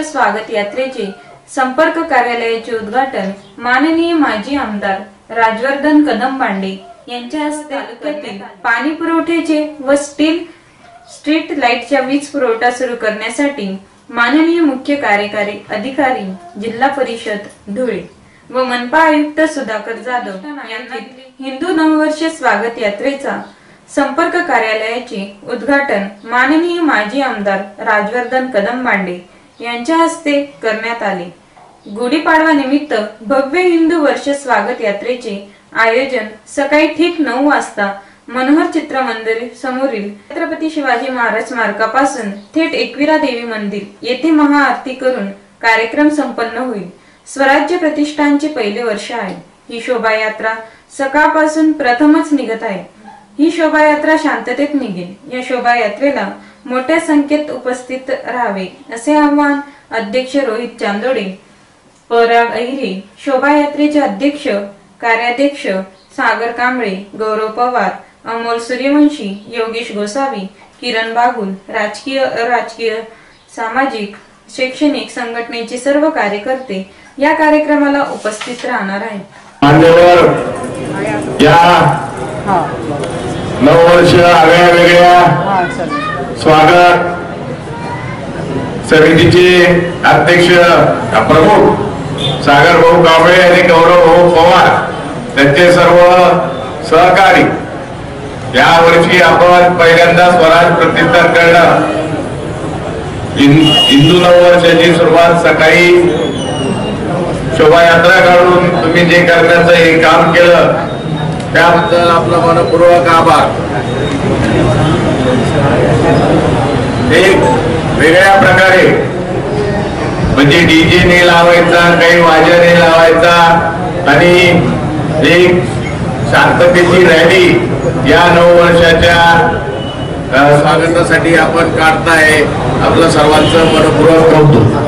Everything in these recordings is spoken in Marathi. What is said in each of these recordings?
नववर्ष स्वागत यात्रेचे संपर्क कार्यालयाचे उद्घाटन माननीय माजी आमदार राजवर्धन कदम पांडे यांच्या हस्ते तालुक्यातील पाणी पुरवठ्याचे व स्टील स्ट्रीट लाईटच्या वीज पुरवठा सुरू करण्यासाठी माननीय मुख्य कार्यकारी अधिकारी जिल्हा परिषद धुळे व मनपा आयुक्त सुधाकर जाधव यांची हिंदू नववर्ष स्वागत यात्रेचा संपर्क कार्यालयाचे उद्घाटन माननीय माजी आमदार राजवर्धन कदम मांडे यांच्या हस्ते करण्यात आले. गुढीपाडवा निमित्त भव्य हिंदू वर्ष स्वागत यात्रेचे आयोजन सकाळी ठीक नऊ वाजता मनोहर चित्र मंदिर समोरील छत्रपती शिवाजी महाराज स्मारकापासून थेट एकविरा देवी मंदिर येथे महाआरती करून कार्यक्रम संपन्न होईल. स्वराज्य प्रतिष्ठानचे पहिले वर्ष आहे. ही शोभायात्रा सकाळपासून प्रथमच निघत आहे. ही शोभायात्रा शांततेत निघेल. या शोभायात्रेला मोठ्या संख्येत उपस्थित राहावे असे आवाहन अध्यक्ष रोहित चांदोडे पराग अहिरे शोभायात्रेचे अध्यक्ष कार्याध्यक्ष सागर कांबळे गौरव पवार अमोल सूर्यवंशी योगेश गोसावी किरण बागुल राजकीय अराजकीय सामाजिक शैक्षणिक संघटनेचे सर्व कार्यकर्ते या कार्यक्रमाला उपस्थित राहणार आहेत. या नववर्ष आगळ्या वेगळ्या स्वागत. समितीचे अध्यक्ष प्रमुख सागर भाऊ कांबळे आणि गौरव भाऊ पवार त्यांचे सर्व सहकारी. या वर्षी आपण पहिल्यांदा स्वराज प्रतिष्ठान करणं हिंदू नववर्षाची सुरुवात सकाळी शोभायात्रा काढून तुम्ही जे करण्याचं हे काम केलं त्याबद्दल आपला मनपूर्वक आभार. एक वेगळ्या प्रकारे. म्हणजे डीजे ने लावायचा काही वाजा लावायचा आणि एक शांततेची रॅली या नऊ वर्षाच्या स्वागतासाठी आपण काढताय. आपलं सर्वांचं मनपूर्वक कौतुक.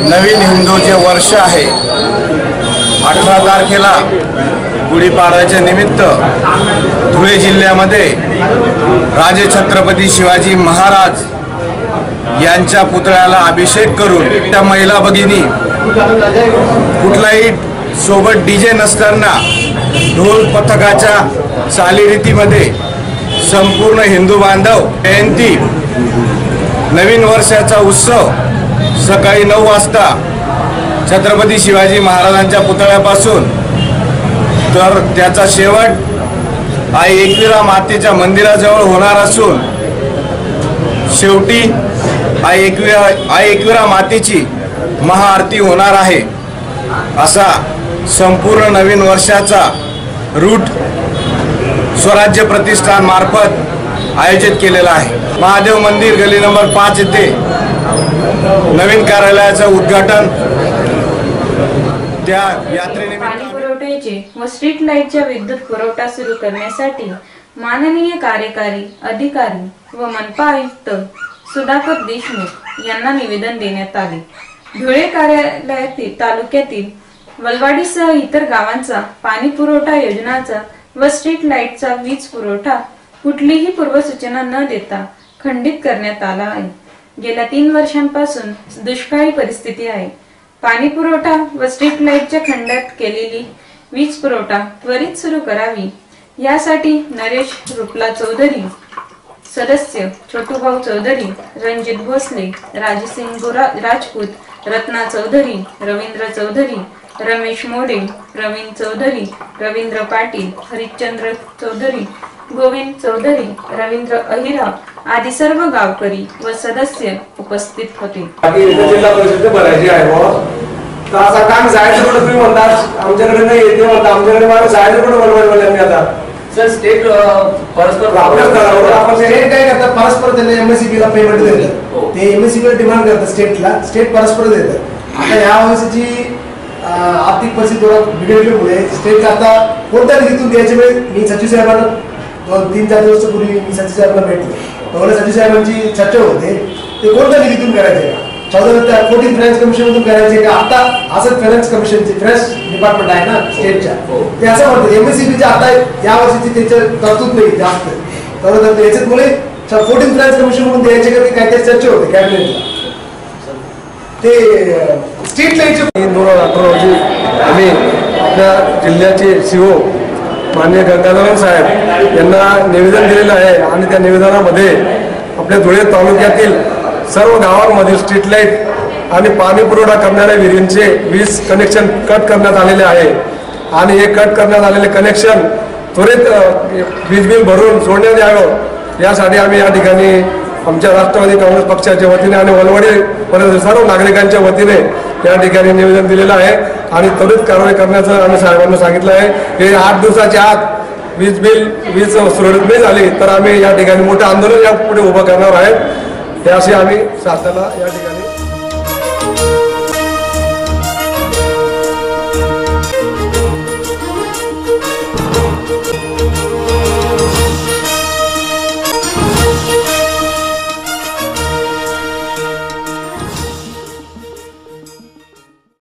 नवीन हिंदू जे वर्ष आहे. अठरा तारखेला गुढीपाडव्याच्या निमित्त धुळे जिल्ह्यामध्ये राजे छत्रपती शिवाजी महाराज यांच्या पुतळ्याला अभिषेक करून त्या महिला भगिनी कुठलाही सोबत डीजे नसताना ढोल पथकाच्या चालीरीतीमध्ये संपूर्ण हिंदू बांधव जयंती नवीन वर्षाचा उत्सव सकाळी नऊ वाजता छत्रपती शिवाजी महाराजांच्या पुतळ्यापासून. तर त्याचा शेवट आई एकविरा मातेच्या मंदिराजवळ होणार असून शेवटी आई एकविरा आई एकविरा मातेची महाआरती होणार आहे. असा संपूर्ण नवीन वर्षाचा रूट स्वराज्य प्रतिष्ठान मार्फत आयोजित केलेला आहे. महादेव मंदिर गली नंबर पाच येथे नवीन कार्यालयाचं उद्घाटन त्या यात्रेनिमित्त पाणी पुरवठ्याचे व स्ट्रीट लाईटच्या विद्युत पुरवठा सुरू करण्यासाठी माननीय कार्यकारी अधिकारी व मनपा आयुक्त सुधाकर देशमुख यांना निवेदन देण्यात आले. धुळे कार्यालयातील तालुक्यातील वलवाडीसह इतर गावांचा पाणी पुरवठा योजनाचा व स्ट्रीट लाईटचा वीज पुरवठा कुठलीही पूर्वसूचना न देता खंडित करण्यात आला आहे. गेल्या तीन वर्षांपासून दुष्काळी परिस्थिती आहे. पाणी पुरवठा व स्ट्रीट लाईटच्या खंडात केलेली वीज पुरवठा त्वरित सुरू करावी. यासाठी नरेश रुपला चौधरी सदस्य छोटूभाऊ चौधरी रणजित भोसले राजसिंग गोरा- राजपूत रत्ना चौधरी रवींद्र चौधरी रमेश मोडे प्रवीण चौधरी रवींद्र पाटील हरिश्चंद्र चौधरी गोविंद चौधरी रवींद्र अहिरा आदी सर्व गावकरी व सदस्य उपस्थित होते. बाकी इथं जिल्हा परिषद भरायची आहे. तर असं आम्ही जायचं कुठं तुम्ही म्हणतात आमच्याकडे नाही येते म्हणता. आमच्याकडे मला जायचं कुठं बरोबर बोलले मी आता? सर स्टेट परस्पर करावं आपण ते- स्टेट काय करतात? परस्पर त्यांना एमएससीबी ला पेमेंट हो. देतात ते एमएससीबी ला डिमांड करतात स्टेटला स्टेट परस्पर देतात. आता या वर्षीची आर्थिक परिस्थिती थोडा बिघडल्यामुळे स्टेट आता कोणत्या निधीतून द्यायचे वेळी? मी सचिव साहेबांना दोन तीन चार दिवसापूर्वी मी सचिव साहेबांना भेटलो. तेव्हा सचिव साहेबांची चर्चा होते. ते कोणत्या निधीतून करायचे चौदा फोर्टीन फायनान्स कमिशन मधून करायचे का? आता असं फायनान्स कमिशनचे फायनान्स डिपार्टमेंट आहे ना स्टेटच्या ते असं म्हणतात एमएससीबीच्या आता या वर्षीची त्यांच्या तरतूद नाही जास्त. तर तर याच्यामुळे फोर्टीन प्राइस कमिशन म्हणून द्यायचे का? ते काहीतरी चर्चा होते कॅबिनेटला ते स्ट्रीट लाईटचे दोन हजार अठरा रोजी आम्ही आपल्या जिल्ह्याचे सीओ माननीय गंगाधरन साहेब यांना निवेदन दिलेलं आहे आणि त्या निवेदनामध्ये आपल्या धुळे तालुक्यातील सर्व गावांमध्ये स्ट्रीट लाइट आणि पाणी पुरवठा करणाऱ्या विहिरींचे वीज कनेक्शन कट करण्यात आलेले आहे. आणि हे कट करण्यात आलेले कनेक्शन त्वरित वीज बिल भरून सोडण्यात यावं. यासाठी आम्ही या ठिकाणी आमच्या राष्ट्रवादी काँग्रेस पक्षाच्या वतीने आणि वलवडी सर्व नागरिकांच्या वतीने या ठिकाणी निवेदन दिलेलं आहे. आणि त्वरित कारवाई करण्याचं आम्ही साहेबांना सांगितलं आहे. हे आठ दिवसाच्या आत वीज बिल वीज सुरळीत नाही झाली तर आम्ही या ठिकाणी मोठं आंदोलन या पुढे उभं करणार आहे हे असे आम्ही शासनाला या ठिकाणी